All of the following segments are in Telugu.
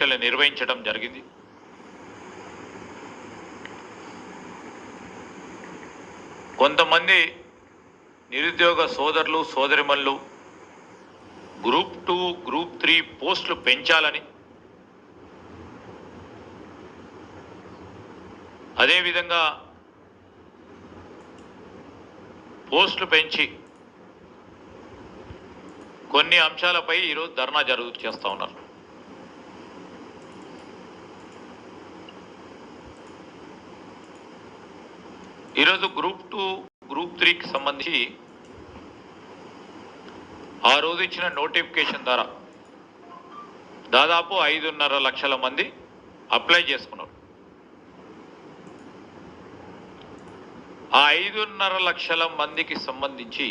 పరీక్షలు నిర్వహించడం జరిగింది. కొంతమంది నిరుద్యోగ సోదరులు సోదరిమల్లు గ్రూప్ టూ గ్రూప్ త్రీ పోస్టులు పెంచాలని అదేవిధంగా పోస్టులు పెంచి కొన్ని అంశాలపై ఈరోజు ధర్నా జరుగు చేస్తూ ఉన్నారు. ఈరోజు గ్రూప్ టూ గ్రూప్ త్రీకి సంబంధించి ఆ రోజు ఇచ్చిన నోటిఫికేషన్ ద్వారా దాదాపు ఐదున్నర లక్షల మంది అప్లై చేసుకున్నారు. ఆ ఐదున్నర లక్షల మందికి సంబంధించి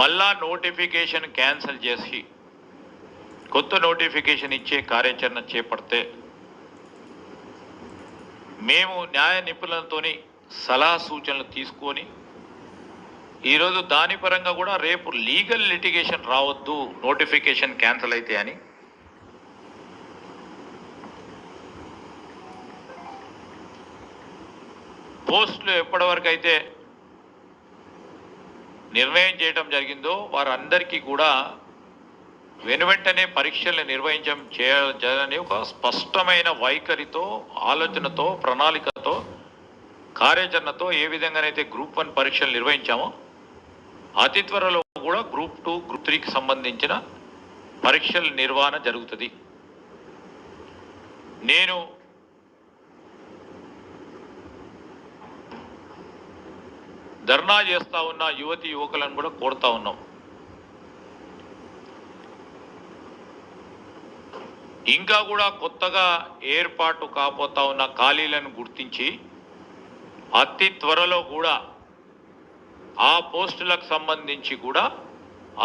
మళ్ళా నోటిఫికేషన్ క్యాన్సిల్ చేసి కొత్త నోటిఫికేషన్ ఇచ్చే కార్యాచరణ చేపడితే మేము న్యాయ నిపుణులతోని సలహా సూచనలు తీసుకొని ఈరోజు దాని పరంగా కూడా రేపు లీగల్ లిటిగేషన్ రావద్దు నోటిఫికేషన్ క్యాన్సిల్ అయితే అని. పోస్టులు ఎప్పటివరకు అయితే నిర్ణయం చేయడం జరిగిందో వారందరికీ కూడా వెనువెంటనే పరీక్షలు నిర్వహించడం చేయాలని ఒక స్పష్టమైన వైఖరితో ఆలోచనతో ప్రణాళికతో కార్యాచరణతో ఏ విధంగానైతే గ్రూప్ వన్ పరీక్షలు నిర్వహించామో అతి త్వరలో కూడా గ్రూప్ టూ గ్రూప్ త్రీకి సంబంధించిన పరీక్షల నిర్వహణ జరుగుతుంది. నేను ధర్నా చేస్తా ఉన్న యువతి యువకులను కూడా కోరుతా ఉన్నాం. ఇంకా కూడా కొత్తగా ఏర్పాటు కాబోతా ఉన్న ఖాళీలను గుర్తించి అతి త్వరలో కూడా ఆ పోస్టులకు సంబంధించి కూడా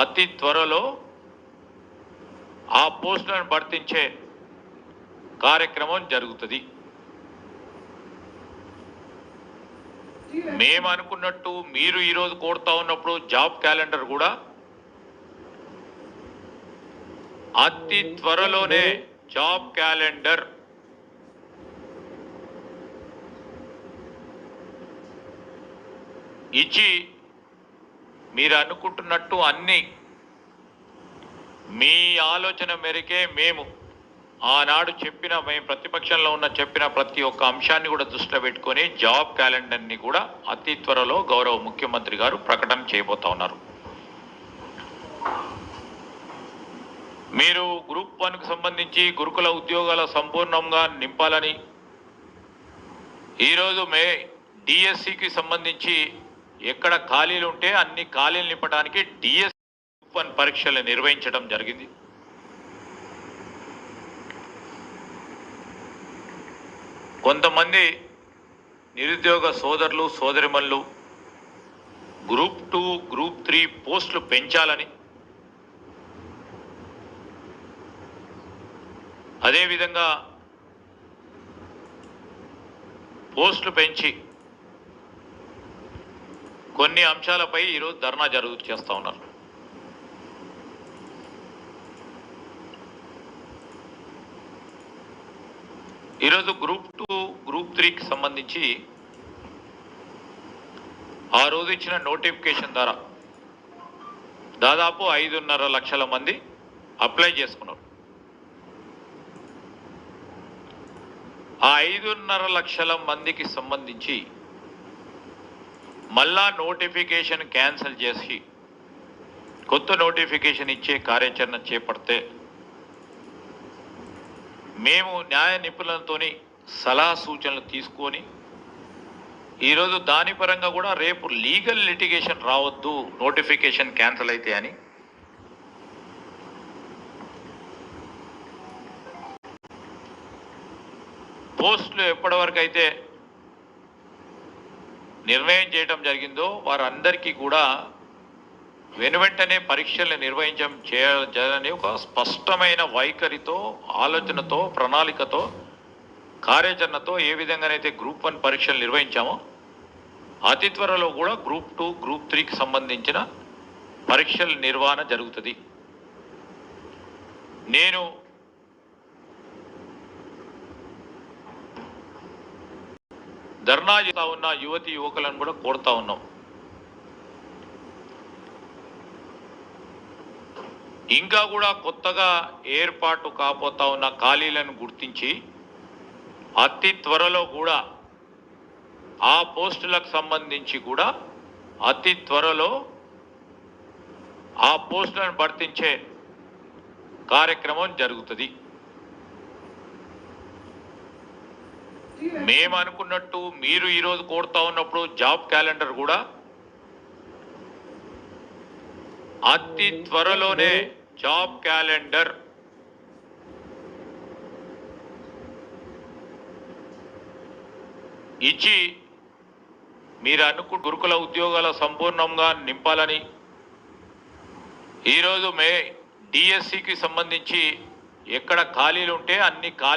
అతి త్వరలో ఆ పోస్టులను భర్తించే కార్యక్రమం జరుగుతుంది. మేము అనుకున్నట్టు మీరు ఈరోజు కోరుతా ఉన్నప్పుడు జాబ్ క్యాలెండర్ కూడా అతి త్వరలోనే జాబ్ క్యాలెండర్. ఇచ్చి మీరు అనుకుంటున్నట్టు అన్ని. మీ ఆలోచన మేరకే మేము ఆనాడు చెప్పిన మేము ప్రతిపక్షంలో ఉన్న చెప్పిన ప్రతి ఒక్క అంశాన్ని కూడా దృష్టిలో పెట్టుకొని జాబ్ క్యాలెండర్ని కూడా అతి త్వరలో గౌరవ ముఖ్యమంత్రి గారు ప్రకటన చేయబోతా ఉన్నారు. మీరు గ్రూప్ వన్కు సంబంధించి గురుకుల ఉద్యోగాల సంపూర్ణంగా నింపాలని. ఈరోజు మే డిఎస్సికి సంబంధించి ఎక్కడ ఖాళీలు ఉంటే అన్ని ఖాళీలు నింపడానికి డిఎస్సి గ్రూప్ వన్ పరీక్షలు నిర్వహించడం జరిగింది. కొంతమంది నిరుద్యోగ సోదరులు సోదరిమల్లు గ్రూప్ టూ గ్రూప్ త్రీ పోస్టులు పెంచాలని అదేవిధంగా పోస్టులు పెంచి కొన్ని అంశాలపై ఈరోజు ధర్నా జరుగు చేస్తూ ఉన్నారు. ఈరోజు గ్రూప్ టూ గ్రూప్ త్రీకి సంబంధించి ఆ రోజు ఇచ్చిన నోటిఫికేషన్ ద్వారా దాదాపు ఐదున్నర లక్షల మంది అప్లై చేసుకున్నారు. ఆ ఐదున్నర లక్షల మందికి సంబంధించి మళ్ళా నోటిఫికేషన్ క్యాన్సిల్ చేసి కొత్త నోటిఫికేషన్ ఇచ్చే కార్యాచరణ చేపడితే మేము న్యాయ నిపుణులతోని సలహా సూచనలు తీసుకొని ఈరోజు దాని పరంగా కూడా రేపు లీగల్ లిటిగేషన్ రావద్దు నోటిఫికేషన్ క్యాన్సిల్ అయితే అని పోస్టులు ఎప్పటివరకు అయితే నిర్ణయం చేయటం జరిగిందో వారందరికీ కూడా వెనువెంటనే పరీక్షలు నిర్వహించడం చేయాలని ఒక స్పష్టమైన వైఖరితో ఆలోచనతో ప్రణాళికతో కార్యాచరణతో ఏ విధంగానైతే గ్రూప్ వన్ పరీక్షలు నిర్వహించామో అతి త్వరలో కూడా గ్రూప్ టూ గ్రూప్ త్రీకి సంబంధించిన పరీక్షల నిర్వహణ జరుగుతుంది. నేను ధర్నా చేస్తా ఉన్న యువతి యువకులను కూడా కోరుతా ఉన్నాం. ఇంకా కూడా కొత్తగా ఏర్పాటు కాపోతా ఉన్న ఖాళీలను గుర్తించి అతి త్వరలో కూడా ఆ పోస్టులకు సంబంధించి కూడా అతి త్వరలో ఆ పోస్టులను భర్తించే కార్యక్రమం జరుగుతుంది. మేము అనుకున్నట్టు మీరు ఈరోజు కోరుతా ఉన్నప్పుడు జాబ్ క్యాలెండర్ కూడా అతి త్వరలోనే జాబ్ క్యాలెండర్. ఇచ్చి మీరు అనుకు గురుకుల ఉద్యోగాల సంపూర్ణంగా నింపాలని. ఈరోజు మే డిఎస్సికి సంబంధించి ఎక్కడ ఖాళీలు ఉంటే అన్ని ఖాళీ